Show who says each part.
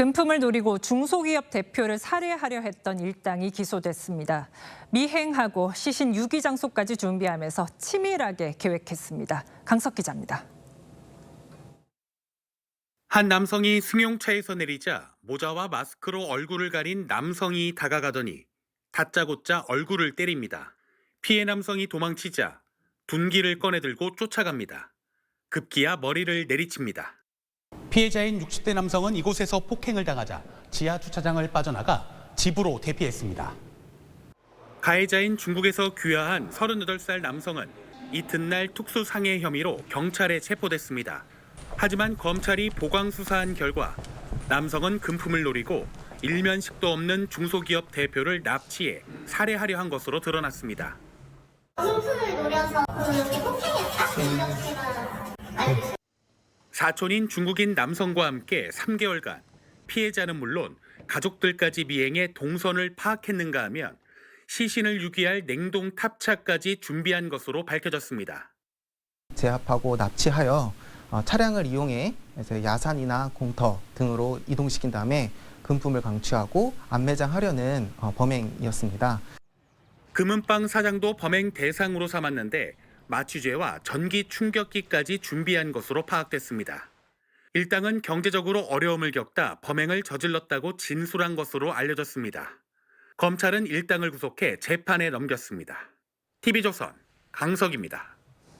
Speaker 1: 금품을 노리고 중소기업 대표를 살해하려 했던 일당이 기소됐습니다. 미행하고 시신 유기 장소까지 준비하면서 치밀하게 계획했습니다. 강석 기자입니다.
Speaker 2: 한 남성이 승용차에서 내리자 모자와 마스크로 얼굴을 가린 남성이 다가가더니 다짜고짜 얼굴을 때립니다. 피해 남성이 도망치자 둔기를 꺼내들고 쫓아갑니다. 급기야 머리를 내리칩니다.
Speaker 3: 피해자인 60대 남성은 이곳에서 폭행을 당하자 지하 주차장을 빠져나가 집으로 대피했습니다.
Speaker 2: 가해자인 중국에서 귀화한 38살 남성은 이튿날 특수상해 혐의로 경찰에 체포됐습니다. 하지만 검찰이 보강 수사한 결과 남성은 금품을 노리고 일면식도 없는 중소기업 대표를 납치해 살해하려 한 것으로 드러났습니다. 사촌인 중국인 남성과 함께 3개월간 피해자는 물론 가족들까지 미행해 동선을 파악했는가 하면 시신을 유기할 냉동 탑차까지 준비한 것으로 밝혀졌습니다.
Speaker 4: 제압하고 납치하여 어, 차량을 이용해 야산이나 공터 등으로 이동시킨 다음에 금품을 강취하고 안매장하려는 어, 범행이었습니다.
Speaker 2: 금은방 사장도 범행 대상으로 삼았는데 마취죄와 전기 충격기까지 준비한 것으로 파악됐습니다. 일당은 경제적으로 어려움을 겪다 범행을 저질렀다고 진술한 것으로 알려졌습니다. 검찰은 일당을 구속해 재판에 넘겼습니다. TV조선 강석입니다.